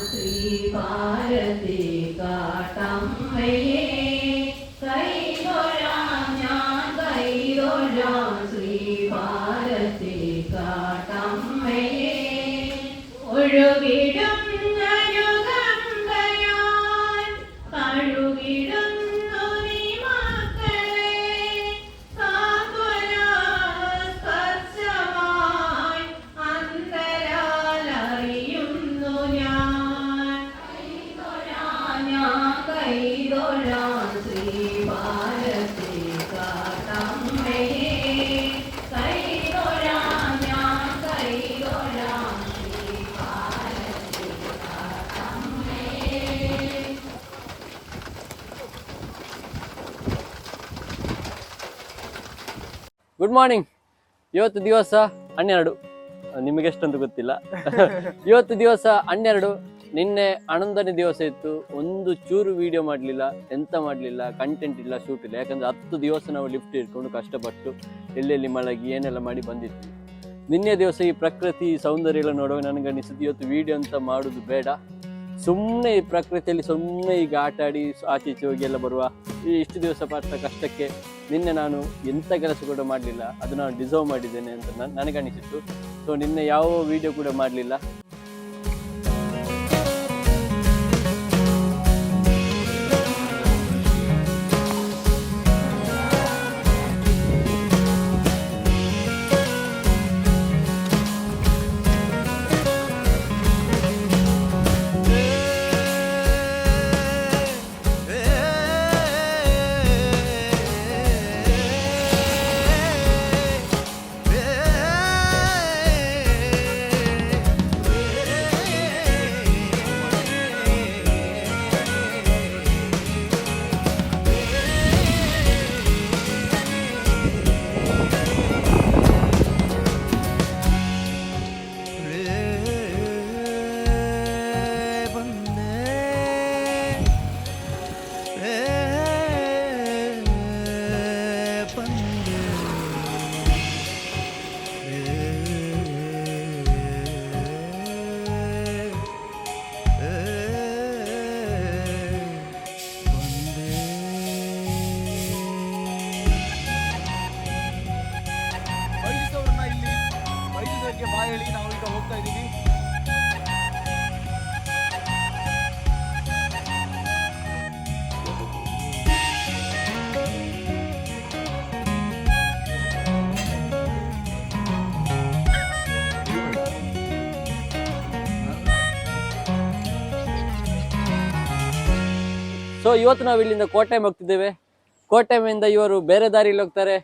ശ്രീകാരത്തെ കാട്ടമ്മയെ കൈതൊഴാം ഞാൻ കൈതൊഴാം ശ്രീകാരത്തെ കാട്ടമ്മയെ ഒഴുകി good morning ಇವತ್ತು ದಿವಸ ಹನ್ನೆರಡು. ನಿಮಗೆ ಎಷ್ಟಂತ ಗೊತ್ತಿಲ್ಲ. ಇವತ್ತು ದಿವಸ ಹನ್ನೆರಡು. ನಿನ್ನೆ ಹನ್ನೊಂದನೇ ದಿವಸ ಇತ್ತು. ಒಂದು ಚೂರು ವಿಡಿಯೋ ಮಾಡಲಿಲ್ಲ, ಎಂತ ಮಾಡಲಿಲ್ಲ ಕಂಟೆಂಟ್ ಇಲ್ಲ ಶೂಟ್ ಇಲ್ಲ. ಯಾಕಂದ್ರೆ ಹತ್ತು ದಿವಸ ನಾವು ಲಿಫ್ಟ್ ಇಟ್ಕೊಂಡು ಕಷ್ಟಪಟ್ಟು ಎಲ್ಲೆಲ್ಲಿ ಮಳಗಿ ಏನೆಲ್ಲ ಮಾಡಿ ಬಂದಿದ್ವಿ. ನಿನ್ನೆ ದಿವಸ ಈ ಪ್ರಕೃತಿ ಸೌಂದರ್ಯ ಎಲ್ಲ ನೋಡುವಾಗ ನನಗೆ ಅನಿಸಿದ್ದು ಇವತ್ತು ವಿಡಿಯೋ ಅಂತ ಮಾಡೋದು ಬೇಡ. ಸುಮ್ಮನೆ ಈ ಪ್ರಕೃತಿಯಲ್ಲಿ ಸುಮ್ಮನೆ ಈಗ ಆಟ ಆಡಿ ಆಚೆ ಹೋಗಿ ಎಲ್ಲ ಬರುವ. ಈ ಇಷ್ಟು ದಿವಸ ಪಟ್ಟ ಕಷ್ಟಕ್ಕೆ ನಿನ್ನೆ ನಾನು ಎಂಥ ಕೆಲಸ ಕೂಡ ಮಾಡಲಿಲ್ಲ ಅದು ನಾನು ಡಿಸರ್ವ್ ಮಾಡಿದ್ದೇನೆ ಅಂತ ನಾನು ನನಗನಿಸಿತ್ತು ಸೊ ನಿನ್ನೆ ಯಾವ ವಿಡಿಯೋ ಕೂಡ ಮಾಡಲಿಲ್ಲ. ಸೊ ಇವತ್ತು ನಾವು ಇಲ್ಲಿಂದ ಕೋಟೆಮ್ ಹೋಗ್ತಿದ್ದೇವೆ. ಕೋಟೆಮಿಂದ ಇವರು ಬೇರೆ ದಾರಿಯಲ್ಲಿ ಹೋಗ್ತಾರೆ.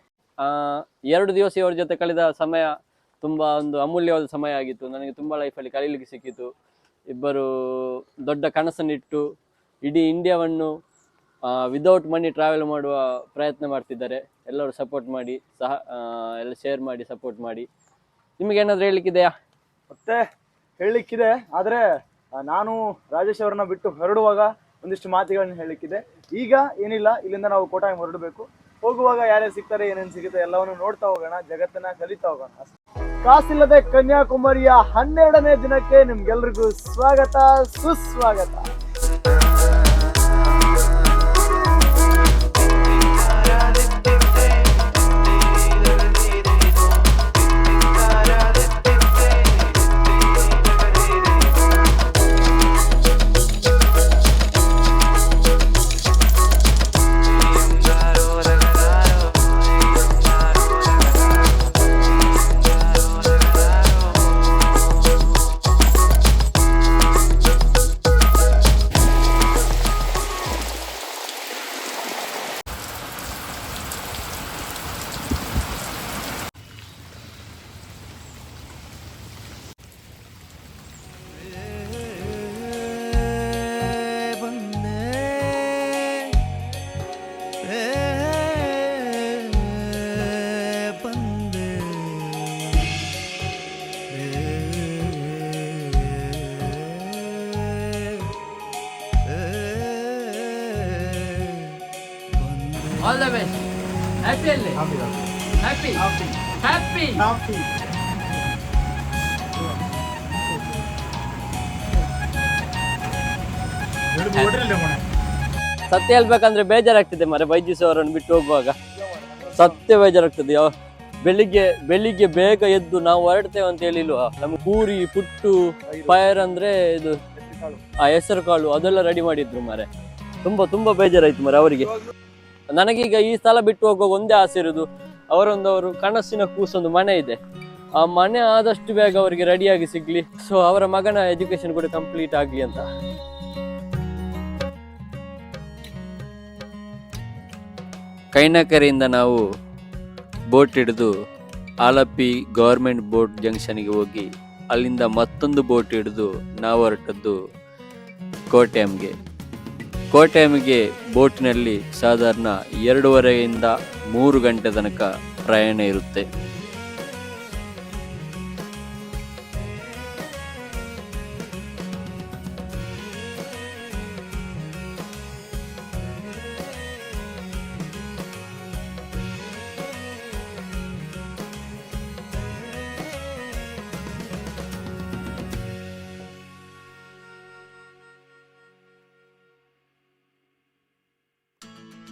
ಎರಡು ದಿವಸ ಇವರ ಜೊತೆ ಕಳೆದ ಸಮಯ ತುಂಬಾ ಒಂದು ಅಮೂಲ್ಯವಾದ ಸಮಯ ಆಗಿತ್ತು. ನನಗೆ ತುಂಬಾ ಲೈಫಲ್ಲಿ ಕಲೀಲಿಕ್ಕೆ ಸಿಕ್ಕಿತ್ತು. ಇಬ್ಬರು ದೊಡ್ಡ ಕನಸನ್ನಿಟ್ಟು ಇಡೀ ಇಂಡಿಯಾವನ್ನು ವಿದೌಟ್ ಮನಿ ಟ್ರಾವೆಲ್ ಮಾಡುವ ಪ್ರಯತ್ನ ಮಾಡ್ತಿದ್ದಾರೆ. ಎಲ್ಲರೂ ಸಪೋರ್ಟ್ ಮಾಡಿ, ಸಹ ಎಲ್ಲ ಶೇರ್ ಮಾಡಿ ಸಪೋರ್ಟ್ ಮಾಡಿ. ನಿಮಗೆ ಏನಾದರೂ ಹೇಳಲಿಕ್ಕಿದೆಯಾ ಮತ್ತೆ ಹೇಳಲಿಕ್ಕಿದೆ ಆದರೆ ನಾನು ರಾಜೇಶ್ ಅವರನ್ನ ಬಿಟ್ಟು ಹೊರಡುವಾಗ ಒಂದಿಷ್ಟು ಮಾತುಗಳನ್ನ ಹೇಳಿಕ್ಕಿದೆ ಈಗ ಏನಿಲ್ಲ, ಇಲ್ಲಿಂದ ನಾವು ಕೋಟಾಗಿ ಹೊರಡಬೇಕು. ಹೋಗುವಾಗ ಯಾರ್ಯಾರು ಸಿಗ್ತಾರೆ, ಏನೇನು ಸಿಗುತ್ತೆ ಎಲ್ಲವನ್ನು ನೋಡ್ತಾ ಹೋಗೋಣ, ಜಗತ್ತನ್ನ ಕಲಿತಾ ಹೋಗೋಣ. ಕಾಸಿಲ್ಲದೆ ಕನ್ಯಾಕುಮಾರಿಯ ಹನ್ನೆರಡನೇ ದಿನಕ್ಕೆ ನಿಮ್ಗೆಲ್ರಿಗೂ ಸ್ವಾಗತ, ಸುಸ್ವಾಗತ. ಆಲ್ ದ ಬೆಸ್ಟ್ ಹ್ಯಾಪಿ ಅಲ್ಲಿ ಹ್ಯಾಪಿ ಹ್ಯಾಪಿ ಸತ್ಯ ಹೇಳ್ಬೇಕಂದ್ರೆ ಬೇಜಾರಾಗ್ತದೆ ಮರೆ ವೈದ್ಯ ಅವರನ್ನು ಬಿಟ್ಟು ಹೋಗುವಾಗ. ಸತ್ಯ ಬೇಜಾರಾಗ್ತದೆ ಯಾವ ಬೆಳಿಗ್ಗೆ ಬೆಳಿಗ್ಗೆ ಬೇಗ ಎದ್ದು ನಾವು ಹೊರಡ್ತೇವೆ ಅಂತ ಹೇಳಿಲ್ವ? ನಮ್ಗೆ ಪೂರಿ ಪುಟ್ಟು ಫೈರ್ ಅಂದ್ರೆ ಇದು ಆ ಹೆಸರು ಕಾಳು ಅದೆಲ್ಲ ರೆಡಿ ಮಾಡಿದ್ರು ಮಾರೆ. ತುಂಬಾ ತುಂಬಾ ಬೇಜಾರಾಯ್ತು ಮರೆ ಅವರಿಗೆ. ನನಗೀಗ ಈ ಸ್ಥಳ ಬಿಟ್ಟು ಹೋಗುವಾಗ ಒಂದೇ ಆಸೆ ಇರೋದು ಅವರೊಂದು ಅವರು ಕನಸಿನ ಕೂಸೊಂದು ಮನೆ ಇದೆ. ಆ ಮನೆ ಆದಷ್ಟು ಬೇಗ ಅವರಿಗೆ ರೆಡಿಯಾಗಿ ಸಿಗ್ಲಿ. ಸೊ ಅವರ ಮಗನ ಎಜುಕೇಶನ್ ಕೂಡ ಕಂಪ್ಲೀಟ್ ಆಗಲಿ ಅಂತ. ಕೈನಕರೆಯಿಂದ ನಾವು ಬೋಟ್ ಹಿಡಿದು ಆಲಪ್ಪಿ ಗೌರ್ಮೆಂಟ್ ಬೋಟ್ ಜಂಕ್ಷನ್ಗೆ ಹೋಗಿ ಅಲ್ಲಿಂದ ಮತ್ತೊಂದು ಬೋಟ್ ಹಿಡಿದು ನಾವು ಹೊರಟದ್ದು ಕೋಟೆಂಗೆ ಕೋಟೆಂಗೆ ಬೋಟ್ನಲ್ಲಿ ಸಾಧಾರಣ ಎರಡೂವರೆಯಿಂದ ಮೂರು ಗಂಟೆ ತನಕ ಪ್ರಯಾಣ ಇರುತ್ತೆ.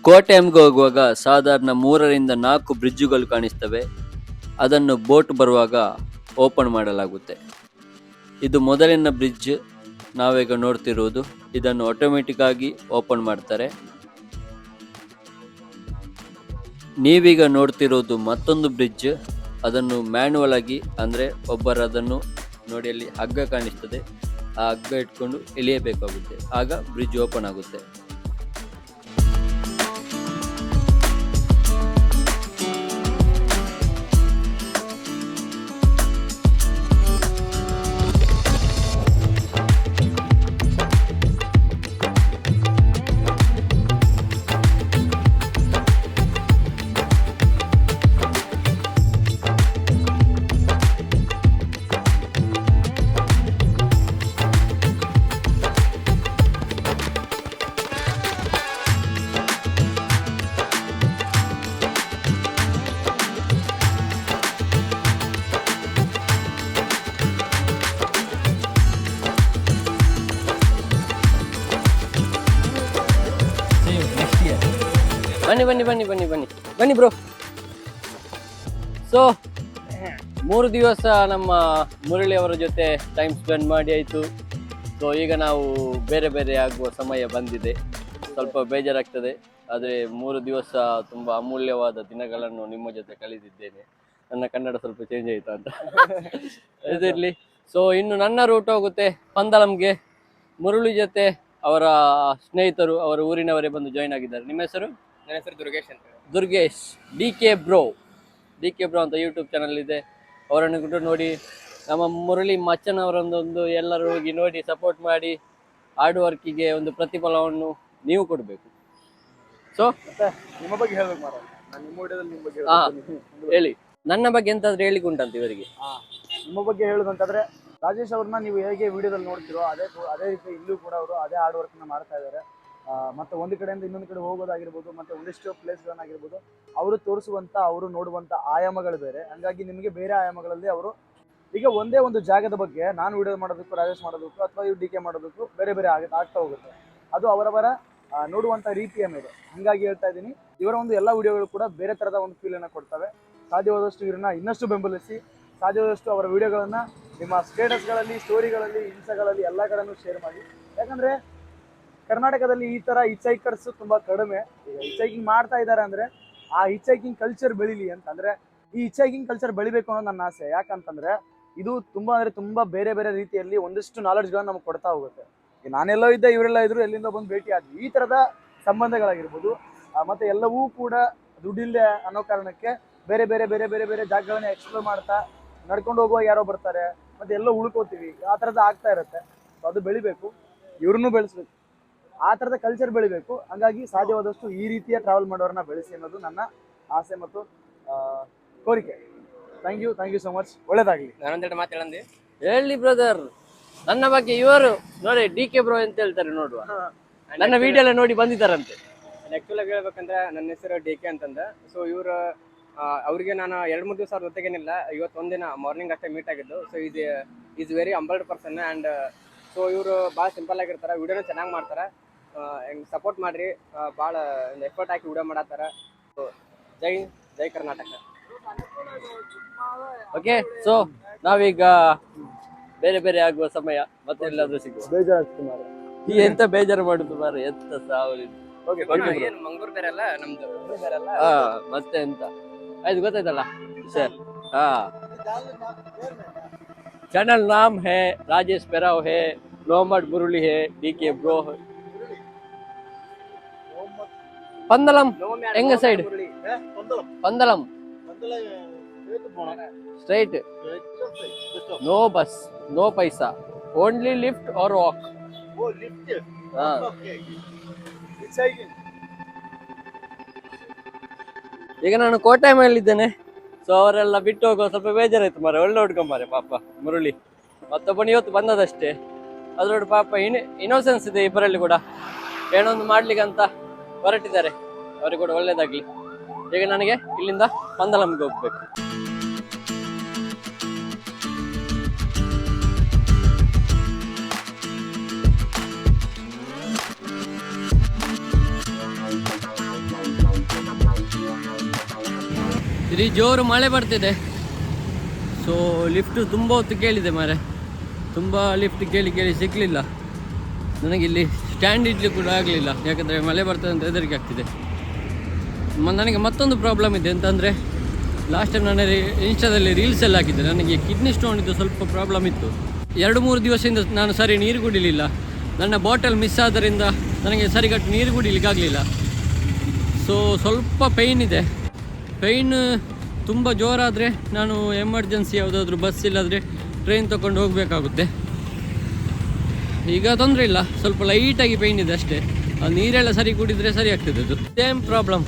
ಕೋಟೆಂಗೆ ಹೋಗುವಾಗ ಸಾಧಾರಣ ಮೂರರಿಂದ ನಾಲ್ಕು ಬ್ರಿಡ್ಜುಗಳು ಕಾಣಿಸ್ತವೆ. ಅದನ್ನು ಬೋಟ್ ಬರುವಾಗ ಓಪನ್ ಮಾಡಲಾಗುತ್ತೆ. ಇದು ಮೊದಲಿನ ಬ್ರಿಡ್ಜ್. ನಾವೀಗ ನೋಡ್ತಿರುವುದು ಇದನ್ನು ಆಟೋಮೆಟಿಕ್ ಆಗಿ ಓಪನ್ ಮಾಡ್ತಾರೆ. ನೀವೀಗ ನೋಡ್ತಿರೋದು ಮತ್ತೊಂದು ಬ್ರಿಡ್ಜ್. ಅದನ್ನು ಮ್ಯಾನುವಲ್ ಆಗಿ, ಅಂದರೆ ಒಬ್ಬರು ಅದನ್ನು ನೋಡಿ ಅಲ್ಲಿ ಹಗ್ಗ ಕಾಣಿಸ್ತದೆ. ಆ ಹಗ್ಗ ಇಟ್ಕೊಂಡು ಇಳಿಯಬೇಕಾಗುತ್ತೆ. ಆಗ ಬ್ರಿಡ್ಜ್ ಓಪನ್ ಆಗುತ್ತೆ. ಬನ್ನಿ ಬನ್ನಿ ಬನ್ನಿ ಬನ್ನಿ ಬನ್ನಿ. ಬನ್ನಿ ಬ್ರೋ ಸೊ ಮೂರು ದಿವಸ ನಮ್ಮ ಮುರಳಿ ಅವರ ಜೊತೆ ಟೈಮ್ ಸ್ಪೆಂಡ್ ಮಾಡಿ ಆಯಿತು. ಸೊ ಈಗ ನಾವು ಬೇರೆ ಬೇರೆ ಆಗುವ ಸಮಯ ಬಂದಿದೆ. ಸ್ವಲ್ಪ ಬೇಜಾರಾಗ್ತದೆ. ಆದರೆ ಮೂರು ದಿವಸ ತುಂಬ ಅಮೂಲ್ಯವಾದ ದಿನಗಳನ್ನು ನಿಮ್ಮ ಜೊತೆ ಕಳೆದಿದ್ದೇನೆ. ನನ್ನ ಕನ್ನಡ ಸ್ವಲ್ಪ ಚೇಂಜ್ ಆಯಿತು ಅಂತ. ಇದಿರಲಿ ಸೊ ಇನ್ನು ನನ್ನ ರೂಟ್ ಹೋಗುತ್ತೆ ಪಂದಳಂಗೆ. ಮುರುಳಿ ಜೊತೆ ಅವರ ಸ್ನೇಹಿತರು, ಅವರ ಊರಿನವರೇ ಬಂದು ಜಾಯ್ನ್ ಆಗಿದ್ದಾರೆ. ನಿಮ್ಮ ಹೆಸರು? ನನ್ನ ಹೆಸರು ದುರ್ಗೇಶ್ ಅಂತ Durgesh D K bro. D K bro ಅಂತ ಯೂಟ್ಯೂಬ್ ಚಾನಲ್ ಇದೆ. ಅವರನ್ನು ಕೂಡ ನೋಡಿ ನಮ್ಮ ಮುರಳಿ ಮಚ್ಚನವರೊಂದೊಂದು ಎಲ್ಲರೂ ಹೋಗಿ ನೋಡಿ ಸಪೋರ್ಟ್ ಮಾಡಿ ಹಾರ್ಡ್ ವರ್ಕಿಗೆ ಒಂದು ಪ್ರತಿಫಲವನ್ನು ನೀವು ಕೊಡಬೇಕು. ಸೊ ನಿಮ್ಮ ಬಗ್ಗೆ ಹೇಳ್ಬೇಕು ಮಾರ ನಾನು ನಿಮ್ಮ ವಿಡಿಯೋದಲ್ಲಿ ನಿಮ್ಮ ಬಗ್ಗೆ ಹಾ. ಹೇಳ್ತೀನಿ. ಹೇಳಿ. ನನ್ನ ಬಗ್ಗೆ ಎಂತಾದ್ರೂ ಹೇಳಿಕ್ ಉಂಟಂತ ಇವರಿಗೆ ನಿಮ್ಮ ಬಗ್ಗೆ ಹೇಳುದಂತಂದ್ರೆ ರಾಜೇಶ್ ಅವ್ರನ್ನ ನೀವು ಹೇಗೆ ವಿಡಿಯೋದಲ್ಲಿ ನೋಡ್ತಿರೋ ಅದೇ ಅದೇ ರೀತಿ ಇಲ್ಲೂ ಕೂಡ ಅವರು ಅದೇ ಹಾರ್ಡ್ ವರ್ಕ್ ಮಾಡ್ತಾ ಇದ್ದಾರೆ. ಮತ್ತೆ ಒಂದು ಕಡೆಯಿಂದ ಇನ್ನೊಂದು ಕಡೆ ಹೋಗೋದಾಗಿರ್ಬೋದು ಮತ್ತೆ ಒಂದಿಷ್ಟು ಪ್ಲೇಸ್ಗಳನ್ನಾಗಿರ್ಬೋದು ಅವರು ತೋರಿಸುವಂತ ಅವರು ನೋಡುವಂತ ಆಯಾಮಗಳು ಬೇರೆ. ಹಂಗಾಗಿ ನಿಮಗೆ ಬೇರೆ ಆಯಾಮಗಳಲ್ಲಿ ಅವರು ಈಗ ಒಂದೇ ಒಂದು ಜಾಗದ ಬಗ್ಗೆ ನಾನು ವಿಡಿಯೋ ಮಾಡೋದಕ್ಕೂ ರಾಜೇಶ್ ಮಾಡೋದಕ್ಕೂ ಅಥವಾ ಇವ್ರು ಡಿ ಕೆ ಮಾಡೋದಕ್ಕೂ ಬೇರೆ ಬೇರೆ ಆಗ ಆಗ್ತಾ ಹೋಗುತ್ತೆ. ಅದು ಅವರವರ ಆ, ನೋಡುವಂತ ರೀತಿಯ ಮೇಲೆ. ಹಂಗಾಗಿ ಹೇಳ್ತಾ ಇದ್ದೀನಿ ಇವರ ಒಂದು ಎಲ್ಲ ವಿಡಿಯೋಗಳು ಕೂಡ ಬೇರೆ ತರದ ಒಂದು ಫೀಲನ್ನು ಕೊಡ್ತವೆ. ಸಾಧ್ಯವಾದಷ್ಟು ಇವ್ರನ್ನ ಇನ್ನಷ್ಟು ಬೆಂಬಲಿಸಿ ಸಾಧ್ಯವಾದಷ್ಟು ಅವರ ವಿಡಿಯೋಗಳನ್ನ ನಿಮ್ಮ ಸ್ಟೇಟಸ್ಗಳಲ್ಲಿ ಸ್ಟೋರಿಗಳಲ್ಲಿ ಇನ್ಸ್ಟಾಗಳಲ್ಲಿ ಎಲ್ಲ ಕಡೆನೂ ಶೇರ್ ಮಾಡಿ. ಯಾಕಂದ್ರೆ ಕರ್ನಾಟಕದಲ್ಲಿ ಈ ತರ ಹಿಚೈಕರ್ಸ್ ತುಂಬಾ ಕಡಿಮೆ. ಈಗ ಹಿಚೈಕಿಂಗ್ ಮಾಡ್ತಾ ಇದ್ದಾರೆ ಅಂದ್ರೆ ಆ ಹಿಚೈಕಿಂಗ್ ಕಲ್ಚರ್ ಬೆಳಿಲಿ ಅಂತಂದ್ರೆ ಈ ಹಿಚೈಕಿಂಗ್ ಕಲ್ಚರ್ ಬೆಳಿಬೇಕು ಅನ್ನೋ ನನ್ನ ಆಸೆ. ಯಾಕಂತಂದ್ರೆ ಇದು ತುಂಬಾ ಅಂದ್ರೆ ತುಂಬಾ ಬೇರೆ ಬೇರೆ ರೀತಿಯಲ್ಲಿ ಒಂದಿಷ್ಟು ನಾಲೆಡ್ಜ್ಗಳನ್ನ ನಮ್ಗೆ ಕೊಡ್ತಾ ಹೋಗುತ್ತೆ. ನಾನೆಲ್ಲೋ ಇದ್ದೆ, ಇವರೆಲ್ಲ ಇದ್ರು, ಎಲ್ಲಿಂದ ಬಂದು ಭೇಟಿ ಆದ್ವಿ. ಈ ತರದ ಸಂಬಂಧಗಳಾಗಿರ್ಬೋದು. ಮತ್ತೆ ಎಲ್ಲವೂ ಕೂಡ ದುಡ್ಡಿಲ್ಲದೆ ಅನ್ನೋ ಕಾರಣಕ್ಕೆ ಬೇರೆ ಬೇರೆ ಬೇರೆ ಬೇರೆ ಬೇರೆ ಜಾಗಗಳನ್ನ ಎಕ್ಸ್ಪ್ಲೋರ್ ಮಾಡ್ತಾ ನಡ್ಕೊಂಡು ಹೋಗುವ ಯಾರೋ ಬರ್ತಾರೆ, ಮತ್ತೆ ಎಲ್ಲೋ ಉಳ್ಕೋತೀವಿ. ಆ ತರದ ಆಗ್ತಾ ಇರುತ್ತೆ. ಅದು ಬೆಳಿಬೇಕು. ಇವ್ರನ್ನೂ ಬೆಳೆಸ್ಬೇಕು. ಆ ಥರದ ಕಲ್ಚರ್ ಬೆಳಿಬೇಕು. ಹಂಗಾಗಿ ಸಾಧ್ಯವಾದಷ್ಟು ಈ ರೀತಿಯ ಟ್ರಾವೆಲ್ ಮಾಡೋರನ್ನ ಬೆಳೆಸಿ ಅನ್ನೋದು ನನ್ನ ಆಸೆ ಮತ್ತು ಕೋರಿಕೆ. Thank you thank you so much ಒಳ್ಳೇದಾಗಲಿ. ನಾನೊಂದೆರಡು ಮಾತು ಹೇಳಂದಿ. ಹೇಳಿ ಬ್ರದರ್ ನನ್ನ ಬಗ್ಗೆ ಇವರು ನೋಡಿ ಡಿ ಕೆ ಬ್ರೋ ಅಂತ ಹೇಳ್ತಾರೆ ನೋಡುವ. ನನ್ನ ವಿಡಿಯೋ ಎಲ್ಲ ನೋಡಿ ಬಂದಿದ್ದಾರಂತೆ. ಆಕ್ಚುಲ್ ಆಗಿ ಹೇಳ್ಬೇಕಂದ್ರೆ ನನ್ನ ಹೆಸರು ಡಿ ಕೆ ಅಂತಂದ. ಸೊ ಇವರು ಅವರಿಗೆ ನಾನು ಎರಡು ಮೂರು ದಿವಸ ಅವ್ರ ಜೊತೆಗೇನಿಲ್ಲ. ಇವತ್ತು ಒಂದಿನ ಮಾರ್ನಿಂಗ್ ಅಷ್ಟೇ ಮೀಟ್ ಆಗಿದ್ದು. ಸೊ ಇದು is very humbled person and so ಇವರು ಭಾಳ ಸಿಂಪಲ್ ಆಗಿರ್ತಾರೆ. ವಿಡಿಯೋನ ಚೆನ್ನಾಗಿ ಮಾಡ್ತಾರೆ. ಹೆಂಗ್ ಸಪೋರ್ಟ್ ಮಾಡ್ರಿ. ಭಾಳ ಒಂದು ಎಫರ್ಟ್ ಹಾಕಿ ವಿಡಿಯೋ ಮಾಡತ್ತಾರ. ಜೈ ಜೈ ಕರ್ನಾಟಕ. ಓಕೆ ಸೊ ನಾವೀಗ ಬೇರೆ ಬೇರೆ ಆಗುವ ಸಮಯ ಮತ್ತೆ ಎಲ್ಲಾದ್ರೂ ಸಿಗುವ. ಬೇಜಾರು. ಈ ಎಂತ ಬೇಜಾರು ಮಾಡುದು ಮಾರ ಎಂತ ಸಾವಿರ ಓಕೆ ಮಂಗ್ಳೂರ್ ಬೇರೆ ಅಲ್ಲ ನಮ್ದು ಹಾ ಮತ್ತೆ ಎಂತ? ಆಯ್ತು ಗೊತ್ತಾಯ್ತಲ್ಲ? ಸರ್ ಹಾ. ಚಾನಲ್ ನಾಮ್ ಹೇ ರಾಜೇಶ್ ಪೆರಾವ್ ಹೇ ಮೊಹಮ್ಮದ್ ಮುರುಳಿ ಹೇ ಡಿ ಕೆ ಬ್ರೋ ಪಂದಲಂ. ಹೆಂಗ side Pandalam. Straight no bus no paisa only lift or walk ಹಾ. ಈಗ ನಾನು ಕೋಟೆ ಮೇಲಿದ್ದೇನೆ. ಸೊ ಅವರೆಲ್ಲ ಬಿಟ್ಟು ಹೋಗೋ ಸ್ವಲ್ಪ ಬೇಜಾರಾಯ್ತು ಮಾರೆ ಒಳ್ಳೆ ಹುಡ್ಕೊಂಬಾರೆ ಮಾರೆ ಪಾಪ ಮುರುಳಿ. ಮತ್ತೊಬ್ಬನು ಇವತ್ತು ಬಂದದಷ್ಟೇ. ಅದರೊಡ್ ಪಾಪ ಇನ್ ಇನ್ನೋಸೆನ್ಸ್ ಇದೆ ಇಬ್ಬರಲ್ಲಿ ಕೂಡ. ಏನೋ ಒಂದು ಮಾಡ್ಲಿಕ್ಕೆ ಅಂತ ಹೊರಟಿದ್ದಾರೆ. ಅವರಿಗೆ ಕೂಡ ಒಳ್ಳೇದಾಗ್ಲಿ. ಈಗ ನನಗೆ ಇಲ್ಲಿಂದ ಪಂದಲಂಗೆ ಹೋಗ್ಬೇಕು. ಇಲ್ಲಿ ಜೋರು ಮಳೆ ಬರ್ತಿದೆ. ಸೊ ಲಿಫ್ಟ್ ತುಂಬ ಹೊತ್ತು ಕೇಳಿದೆ ಮಾರೆ ತುಂಬ ಲಿಫ್ಟ್ ಕೇಳಿ ಕೇಳಿ ಸಿಕ್ಕಲಿಲ್ಲ ನನಗಿಲ್ಲಿ ಸ್ಟ್ಯಾಂಡ್ ಇಡ್ಲಿಕ್ಕೆ ಕೂಡ ಆಗಲಿಲ್ಲ. ಯಾಕಂದರೆ ಮಳೆ ಬರ್ತದೆ ಅಂತ ಹೆದರಿಕೆ ಆಗ್ತಿದೆ. ನನಗೆ ಮತ್ತೊಂದು ಪ್ರಾಬ್ಲಮ್ ಇದೆ ಅಂತಂದರೆ ಲಾಸ್ಟ್ ಟೈಮ್ ನಾನು ಇನ್ಸ್ಟಾದಲ್ಲಿ ರೀಲ್ಸ್ ಎಲ್ಲ ಹಾಕಿದ್ದೆ. ನನಗೆ ಕಿಡ್ನಿ ಸ್ಟೋನ್ ಇದ್ದು ಸ್ವಲ್ಪ ಪ್ರಾಬ್ಲಮ್ ಇತ್ತು. ಎರಡು, ಮೂರು ದಿವಸದಿಂದ ನಾನು ಸರಿ ನೀರು ಕುಡಿಲಿಲ್ಲ. ನನ್ನ ಬಾಟಲ್ ಮಿಸ್ ಆದ್ದರಿಂದ ನನಗೆ ಸರಿಗಟ್ಟು ನೀರು ಕುಡಿಲಿಕ್ಕಾಗಲಿಲ್ಲ ಸೊ ಸ್ವಲ್ಪ ಪೈನ್ ಇದೆ. ಪೈನ್ ತುಂಬ ಜೋರಾದರೆ ನಾನು ಎಮರ್ಜೆನ್ಸಿ ಯಾವುದಾದ್ರೂ ಬಸ್ ಇಲ್ಲಾದರೆ ಟ್ರೈನ್ ತೊಗೊಂಡು ಹೋಗಬೇಕಾಗುತ್ತೆ. ಈಗ ತೊಂದರೆ ಇಲ್ಲ, ಸ್ವಲ್ಪ ಲೈಟಾಗಿ ಪೈನ್ ಇದೆ ಅಷ್ಟೇ. ನೀರೆಲ್ಲ ಸರಿ ಕುಡಿದ್ರೆ ಸರಿ ಆಗ್ತದೆ ಅದು. ಸೇಮ್ ಪ್ರಾಬ್ಲಮ್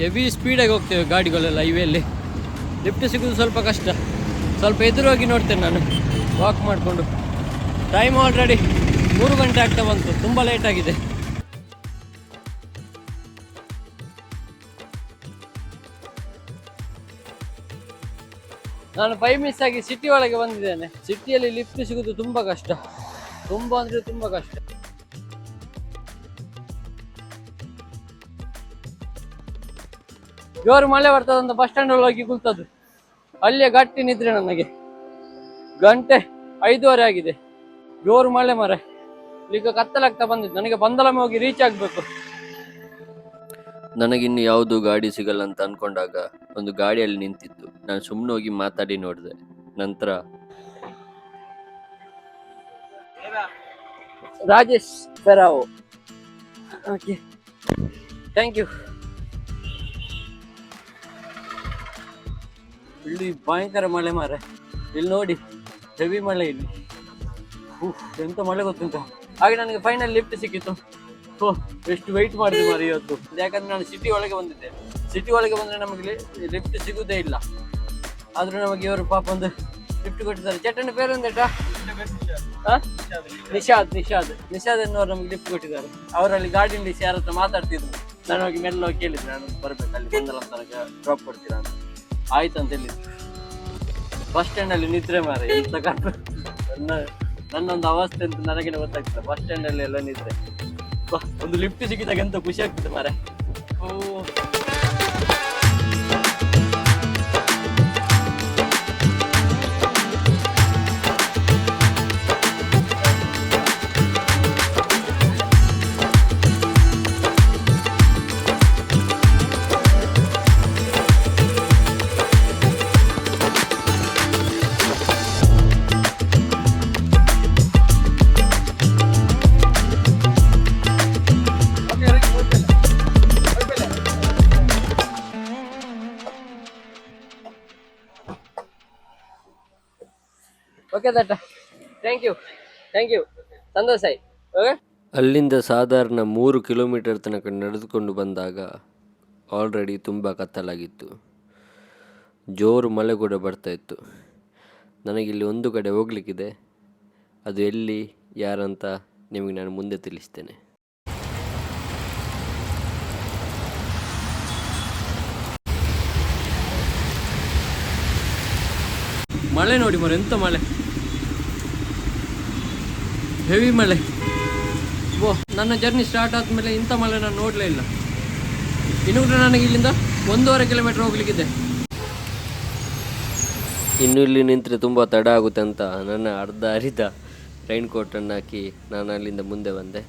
ಹೆವಿ ಸ್ಪೀಡಾಗಿ ಹೋಗ್ತೇವೆ ಗಾಡಿಗಳೆಲ್ಲ ಇವೆಯಲ್ಲಿ ಲಿಫ್ಟ್ ಸಿಗೋದು ಸ್ವಲ್ಪ ಕಷ್ಟ. ಸ್ವಲ್ಪ ಎದುರೋಗಿ ನೋಡ್ತೇನೆ ನಾನು ವಾಕ್ ಮಾಡಿಕೊಂಡು. ಟೈಮ್ ಆಲ್ರೆಡಿ ಮೂರು ಗಂಟೆ ಆಗ್ತಾ ಬಂತು, ತುಂಬ ಲೇಟಾಗಿದೆ ನಾನು ಬೈ ಮಿಸ್ ಆಗಿ ಸಿಟಿ ಒಳಗೆ ಬಂದಿದ್ದೇನೆ. ಸಿಟಿಯಲ್ಲಿ ಲಿಫ್ಟ್ ಸಿಗೋದು ತುಂಬ ಕಷ್ಟ. ತುಂಬಾ ಅಂದ್ರೆ ತುಂಬ ಕಷ್ಟ. ಜೋರು ಮಳೆ ಬರ್ತದಂತ ಬಸ್ ಸ್ಟ್ಯಾಂಡ್ ಹೋಗಿ ಕುಲ್ತದ್ದು ಅಲ್ಲೇ ಗಟ್ಟಿ ನಿದ್ರೆ ನನಗೆ. ಗಂಟೆ ಐದೂವರೆ ಆಗಿದೆ. ಜೋರು ಮಳೆ ಮರ. ಈಗ ಕತ್ತಲಾಗ್ತಾ ಬಂದಿದ್ದು. ನನಗೆ ಬಂದಲಮೆ ಹೋಗಿ ರೀಚ್ ಆಗ್ಬೇಕು. ನನಗಿನ್ನು ಯಾವುದು ಗಾಡಿ ಸಿಗಲ್ಲ ಅಂತ ಅನ್ಕೊಂಡಾಗ ಒಂದು ಗಾಡಿಯಲ್ಲಿ ನಿಂತಿದ್ದು ನಾನು ಸುಮ್ಮನೆ ಹೋಗಿ ಮಾತಾಡಿ ನೋಡಿದೆ. ನಂತರ ರಾಜೇಶ್ ಪೆರಾವ್. ಓಕೆ ಥ್ಯಾಂಕ್ ಯು ಇಲ್ಲಿ ಭಯಂಕರ ಮಳೆ ಮಾರೆ. ಇಲ್ಲಿ ನೋಡಿ ಹೆವಿ ಮಳೆ ಇಲ್ಲಿ. ಎಂತ ಮಳೆ ಗೊತ್ತುಂಟ. ಹಾಗೆ ನನಗೆ ಫೈನಲ್ ಲಿಫ್ಟ್ ಸಿಕ್ಕಿತ್ತು. ಓ ಎಷ್ಟು ವೆಯ್ಟ್ ಮಾಡಿದೆ ಮಾರಿ ಇವತ್ತು. ಯಾಕಂದ್ರೆ ನಾನು ಸಿಟಿ ಒಳಗೆ ಬಂದಿದ್ದೆ. ಸಿಟಿ ಒಳಗೆ ಬಂದ್ರೆ ನಮಗೆ ಲಿಫ್ಟ್ ಸಿಗುವುದೇ ಇಲ್ಲ. ಆದರೂ ನಮಗೆ ಇವರು ಪಾಪ ಒಂದು ಲಿಫ್ಟ್ ಕೊಟ್ಟಿದ್ದಾರೆ. ಚಟನ್ ಬೇರೆ ಒಂದೇಟಾ? ನಿಷಾದ್ ನಿಷಾದ್ ನಿಷಾದ್. ಎನ್ನುವರು ನಮ್ಗೆ ಲಿಫ್ಟ್ ಕೊಟ್ಟಿದ್ದಾರೆ. ಅವರಲ್ಲಿ ಗಾಡಿಯಲ್ಲಿ ಯಾರ ಹತ್ರ ಮಾತಾಡ್ತಿದ್ರು. ನಾನು ಹೋಗಿ ಮೆಲ್ಲ ಹೋಗಿ ಕೇಳಿದ್ದೆ. ನಾನು ಬರ್ಬೇಕು, ಅಲ್ಲಿ ಬಂದಲ್ಲ ತನಕ ಡ್ರಾಪ್ ಕೊಡ್ತೀರಾ ಅಂತ. ಆಯ್ತು ಅಂತ ಹೇಳಿದ್ರು. ಬಸ್ ಸ್ಟ್ಯಾಂಡ್ ಅಲ್ಲಿ ನಿದ್ರೆ ಮಾರೆ ಎಂತ ಕಷ್ಟ ನನ್ನ, ನನ್ನೊಂದು ಅವಸ್ಥೆ ಅಂತ ನನಗೆ ಗೊತ್ತಾಗ್ತದೆ ಬಸ್ ಸ್ಟ್ಯಾಂಡ್ ಅಲ್ಲಿ ಎಲ್ಲ ನಿದ್ರೆ. ಒಂದು ಲಿಫ್ಟ್ ಸಿಕ್ಕಿದಾಗ ಎಂತ ಖುಷಿ ಆಗ್ತದೆ ಮಾರೆ ಓ. ಓಕೆ ದಟ್ಟ ಥ್ಯಾಂಕ್ ಯು ಥ್ಯಾಂಕ್ ಯು ಸಂತೋಷ ಆಯ್ತು ಓಕೆ ಅಲ್ಲಿಂದ ಸಾಧಾರಣ ಮೂರು ಕಿಲೋಮೀಟರ್ ತನಕ ನಡೆದುಕೊಂಡು ಬಂದಾಗ ಆಲ್ರೆಡಿ ತುಂಬ ಕತ್ತಲಾಗಿತ್ತು. ಜೋರು ಮಳೆ ಕೂಡ ಬರ್ತಾ ಇತ್ತು. ನನಗಿಲ್ಲಿ ಒಂದು ಕಡೆ ಹೋಗ್ಲಿಕ್ಕಿದೆ. ಅದು ಎಲ್ಲಿ ಯಾರಂತ ನಿಮಗೆ ನಾನು ಮುಂದೆ ತಿಳಿಸ್ತೇನೆ. ಮಳೆ ನೋಡಿ ಮರ ಎಂತ ಮಳೆ? ಹೆವಿ ಮಳೆ. ಓ, ನನ್ನ ಜರ್ನಿ ಸ್ಟಾರ್ಟ್ ಆದಮೇಲೆ ಇಂಥ ಮಳೆ ನಾನು ನೋಡಲೇ ಇಲ್ಲ. ಇನ್ನು ಕೂಡ ನನಗೆ ಇಲ್ಲಿಂದ ಒಂದೂವರೆ ಕಿಲೋಮೀಟರ್ ಹೋಗ್ಲಿಕ್ಕಿದೆ. ಇನ್ನು ಇಲ್ಲಿ ನಿಂತರೆ ತುಂಬ ತಡ ಆಗುತ್ತೆ ಅಂತ ನನ್ನ ಅರ್ಧ ಅರಿದ ರೈನ್ ಕೋಟನ್ನು ಹಾಕಿ ನಾನು ಅಲ್ಲಿಂದ ಮುಂದೆ ಬಂದೆ.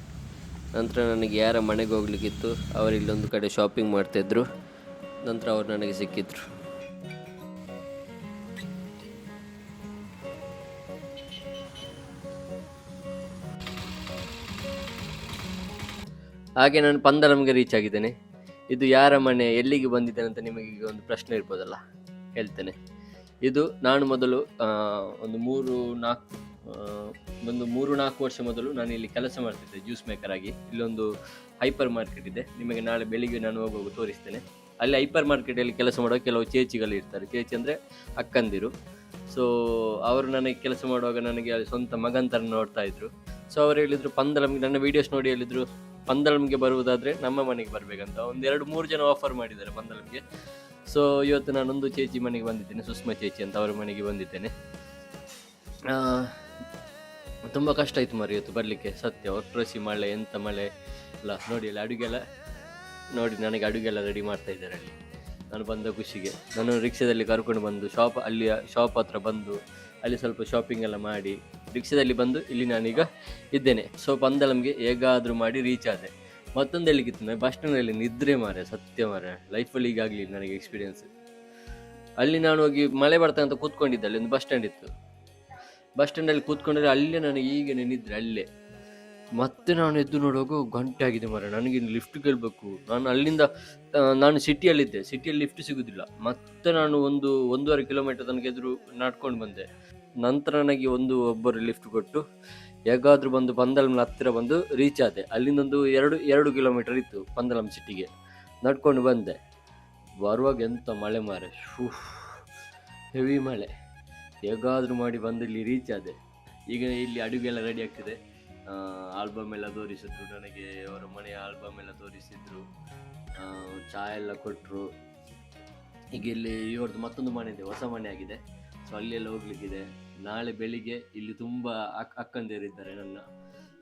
ನಂತರ ನನಗೆ ಯಾರ ಮನೆಗೆ ಹೋಗ್ಲಿಕ್ಕಿತ್ತು, ಅವರು ಇಲ್ಲೊಂದು ಕಡೆ ಶಾಪಿಂಗ್ ಮಾಡ್ತಾಯಿದ್ರು ನಂತರ ಅವ್ರು ನನಗೆ ಸಿಕ್ಕಿದ್ರು. ಹಾಗೆ ನಾನು ಪಂದರಮ್ಗೆ ರೀಚ್ ಆಗಿದ್ದೇನೆ. ಇದು ಯಾರ ಮನೆ, ಎಲ್ಲಿಗೆ ಬಂದಿದ್ದೇನೆ ಅಂತ ನಿಮಗೆ ಈಗ ಒಂದು ಪ್ರಶ್ನೆ ಇರ್ಬೋದಲ್ಲ? ಹೇಳ್ತೇನೆ. ಇದು ನಾನು ಮೊದಲು ಒಂದು ಮೂರು ನಾಲ್ಕು ಒಂದು ಮೂರು ನಾಲ್ಕು ವರ್ಷ ಮೊದಲು ನಾನು ಇಲ್ಲಿ ಕೆಲಸ ಮಾಡ್ತಿದ್ದೆ ಜ್ಯೂಸ್ ಮೇಕರ್ ಆಗಿ. ಇಲ್ಲೊಂದು ಹೈಪರ್ ಮಾರ್ಕೆಟ್ ಇದೆ. ನಿಮಗೆ ನಾಳೆ ಬೆಳಿಗ್ಗೆ ನಾನು ಹೋಗುವಾಗ ತೋರಿಸ್ತೇನೆ. ಅಲ್ಲಿ ಹೈಪರ್ ಮಾರ್ಕೆಟಲ್ಲಿ ಕೆಲಸ ಮಾಡೋ ಕೆಲವು ಚೇಚಿಗಳು ಇರ್ತಾರೆ. ಚೇಚಿ ಅಂದರೆ ಅಕ್ಕಂದಿರು. ಸೊ ಅವರು ನನಗೆ ಕೆಲಸ ಮಾಡುವಾಗ ನನಗೆ ಸ್ವಂತ ಮಗನ್ ಥರ ನೋಡ್ತಾ ಇದ್ರು. ಸೊ ಅವರು ಹೇಳಿದರು ಪಂದಲಮ್ಗೆ ನನ್ನ ವಿಡಿಯೋಸ್ ನೋಡಿ ಹೇಳಿದ್ರು. ಪಂದಲಮ್ಗೆ ಬರುವುದಾದ್ರೆ ನಮ್ಮ ಮನೆಗೆ ಬರಬೇಕಂತ. ಎರಡು ಮೂರು ಜನ ಆಫರ್ ಮಾಡಿದ್ದಾರೆ ಪಂದಳಮ್ಗೆ ಸೊ ಇವತ್ತು ನಾನೊಂದು ಚೇಚಿ ಮನೆಗೆ ಬಂದಿದ್ದೇನೆ, ಸುಷ್ಮಾ ಚೇಚಿ ಅಂತ ಅವರ ಮನೆಗೆ ಬಂದಿದ್ದೇನೆ. ತುಂಬ ಕಷ್ಟ ಆಯ್ತು ಮರಿ ಇವತ್ತು ಬರಲಿಕ್ಕೆ. ಸತ್ಯ, ಒಟ್ರಸಿ ಮಳೆ, ಎಂತ ಮಳೆ, ಎಲ್ಲ ನೋಡಿ ಅಲ್ಲಿ ಅಡುಗೆಲ್ಲ ನೋಡಿ, ನನಗೆ ಅಡುಗೆಲ್ಲ ರೆಡಿ ಮಾಡ್ತಾ ಇದ್ದಾರೆ ಅಲ್ಲಿ. ನಾನು ಬಂದ ಖುಷಿಗೆ. ನಾನು ರಿಕ್ಷಾದಲ್ಲಿ ಕರ್ಕೊಂಡು ಬಂದು ಶಾಪ್ ಅಲ್ಲಿಯ ಶಾಪ್ ಹತ್ರ ಬಂದು, ಅಲ್ಲಿ ಸ್ವಲ್ಪ ಶಾಪಿಂಗ್ ಎಲ್ಲ ಮಾಡಿ ರಿಕ್ಷಾದಲ್ಲಿ ಬಂದು ಇಲ್ಲಿ ನಾನೀಗ ಇದ್ದೇನೆ. ಸೊ ಪಂದಲಂಗೆ ಹೇಗಾದರೂ ಮಾಡಿ ರೀಚ್ ಆದೆ. ಮತ್ತೊಂದು ಎಲ್ಲಿಗಿತ್ತು ನಾನು ಬಸ್ ಸ್ಟ್ಯಾಂಡಲ್ಲಿ ನಿದ್ರೆ ಮಾರೆ ಸತ್ಯ ಮಾರೆ ಲೈಫಲ್ಲಿ ಈಗಾಗಲಿ ನನಗೆ ಎಕ್ಸ್ಪೀರಿಯನ್ಸ್ ಅಲ್ಲಿ ನಾನು ಹೋಗಿ ಮಳೆ ಬರ್ತಾ ಅಂತ ಕೂತ್ಕೊಂಡಿದ್ದೆ, ಅಲ್ಲಿ ಒಂದು ಬಸ್ ಸ್ಟ್ಯಾಂಡ್ ಇತ್ತು. ಬಸ್ ಸ್ಟ್ಯಾಂಡಲ್ಲಿ ಕೂತ್ಕೊಂಡ್ರೆ ಅಲ್ಲೇ ನನಗೆ ಈಗ ನಿದ್ರೆ, ಅಲ್ಲೇ. ಮತ್ತೆ ನಾನು ಎದ್ದು ನೋಡುವಾಗ ಗಂಟೆ ಆಗಿದೆ ಮರ ನನಗೆ ಲಿಫ್ಟ್ ಕೇಳಬೇಕು. ನಾನು ಅಲ್ಲಿಂದ ನಾನು ಸಿಟಿಯಲ್ಲಿದ್ದೆ ಸಿಟಿಯಲ್ಲಿ ಲಿಫ್ಟ್ ಸಿಗೋದಿಲ್ಲ. ಮತ್ತೆ ನಾನು ಒಂದು ಒಂದೂವರೆ ಕಿಲೋಮೀಟರ್ ತನಕ ಎದುರು ನಡ್ಕೊಂಡು ಬಂದೆ. ನಂತರ ನನಗೆ ಒಂದು ಒಬ್ಬರು ಲಿಫ್ಟ್ ಕೊಟ್ಟು ಹೇಗಾದರೂ ಬಂದು ಪಂದಲಂ ಹತ್ತಿರ ಬಂದು ರೀಚ್ ಆದೆ. ಅಲ್ಲಿಂದೊಂದು ಎರಡು ಎರಡು ಕಿಲೋಮೀಟರ್ ಇತ್ತು ಪಂದಲಂ ಸಿಟಿಗೆ ನಡ್ಕೊಂಡು ಬಂದೆ. ಬರುವಾಗ ಎಂಥ ಮಳೆ ಮಾರೆ. ಶೂ ಹೆವಿ ಮಳೆ. ಹೇಗಾದರೂ ಮಾಡಿ ಬಂದು ಇಲ್ಲಿ ರೀಚ್ ಆದೆ. ಈಗ ಇಲ್ಲಿ ಅಡುಗೆ ಎಲ್ಲ ರೆಡಿ ಆಗ್ತಿದೆ ಆಲ್ಬಮ್ ಎಲ್ಲ ತೋರಿಸಿದ್ರು. ನನಗೆ ಅವರ ಮನೆಯ ಆಲ್ಬಮ್ ಎಲ್ಲ ತೋರಿಸಿದ್ರು. ಚಹಾ ಎಲ್ಲ ಕೊಟ್ಟರು ಈಗ ಇಲ್ಲಿ ಇವ್ರದ್ದು ಮತ್ತೊಂದು ಮನೆ ಇದೆ, ಹೊಸ ಮನೆ ಆಗಿದೆ. ಸೊ ಅಲ್ಲೆಲ್ಲ ಹೋಗ್ಲಿಕ್ಕಿದೆ. ನಾಳೆ ಬೆಳಿಗ್ಗೆ ಇಲ್ಲಿ ತುಂಬ ಅಕ್ ಅಕ್ಕಂದಿರಿದ್ದಾರೆ ನನ್ನ.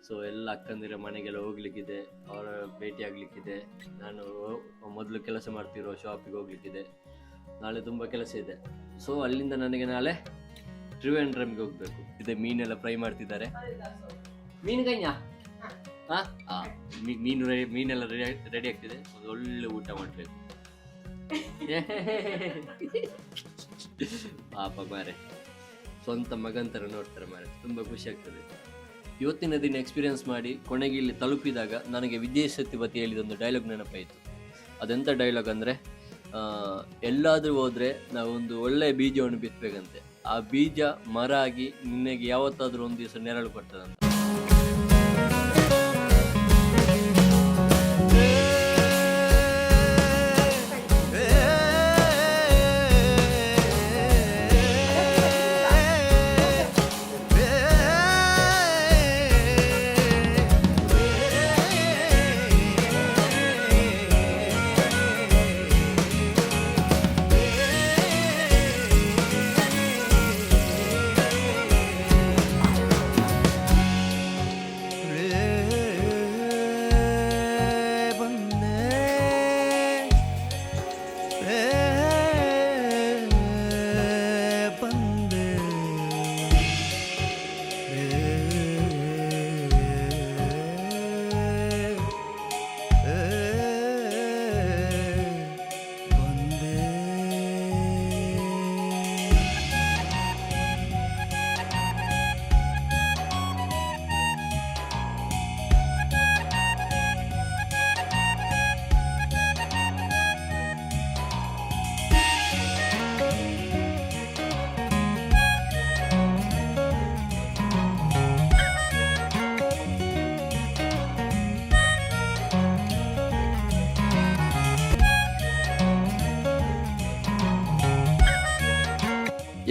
ಸೊ ಎಲ್ಲ ಅಕ್ಕಂದಿರ ಮನೆಗೆಲ್ಲ ಹೋಗ್ಲಿಕ್ಕಿದೆ. ಅವರ ಭೇಟಿ ಆಗ್ಲಿಕ್ಕಿದೆ. ನಾನು ಮೊದಲು ಕೆಲಸ ಮಾಡ್ತಿರೋ ಶಾಪಿಗೆ ಹೋಗ್ಲಿಕ್ಕಿದೆ. ನಾಳೆ ತುಂಬ ಕೆಲಸ ಇದೆ. ಸೊ ಅಲ್ಲಿಂದ ನನಗೆ ನಾಳೆ ತ್ರಿವೇಂಡ್ರಮ್ಗೆ ಹೋಗ್ಬೇಕು. ಇದೆ ಮೀನೆಲ್ಲ ಫ್ರೈ ಮಾಡ್ತಿದ್ದಾರೆ. ಮೀನು ಕೈಯ ಹಾ. ಮೀನು ರೆಡಿ ಮೀನೆಲ್ಲ ರೆಡಿ ರೆಡಿ ಆಗ್ತಿದೆ. ಒಂದು ಒಳ್ಳೆ ಊಟ ಮಾಡಬೇಕು. ಪಾಪ ಮಾರೆ. ಸ್ವಂತ ಮಗಂತರ ನೋಡ್ತಾರೆ ಮಾರೆ. ತುಂಬ ಖುಷಿ ಆಗ್ತದೆ. ಇವತ್ತಿನ ದಿನ ಎಕ್ಸ್ಪೀರಿಯನ್ಸ್ ಮಾಡಿ ಕೊನೆಗೆ ಇಲ್ಲಿ ತಲುಪಿದಾಗ ನನಗೆ ಸತ್ಯವತಿ ಹೇಳಿದ ಒಂದು ಡೈಲಾಗ್ ನೆನಪಾಯಿತು ಅದೆಂಥ ಡೈಲಾಗ್ ಅಂದರೆ ಎಲ್ಲಾದರೂ ಹೋದರೆ ನಾವೊಂದು ಒಳ್ಳೆಯ ಬೀಜವನ್ನು ಬಿತ್ತಬೇಕಂತೆ ಆ ಬೀಜ ಮರ ಆಗಿ ನಿನಗೆ ಯಾವತ್ತಾದರೂ ಒಂದು ದಿವಸ ನೆರಳು ಕೊಡ್ತದಂತ.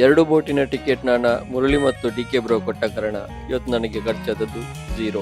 ಎರಡು ಬೋಟಿನ ಟಿಕೆಟ್ ನಾನು ಮುರಳಿ ಮತ್ತು ಡಿ ಕೆ ಬ್ರೋ ಕೊಟ್ಟ ಕಾರಣ, ಇವತ್ತು ನನಗೆ ಖರ್ಚಾದದ್ದು ಝೀರೋ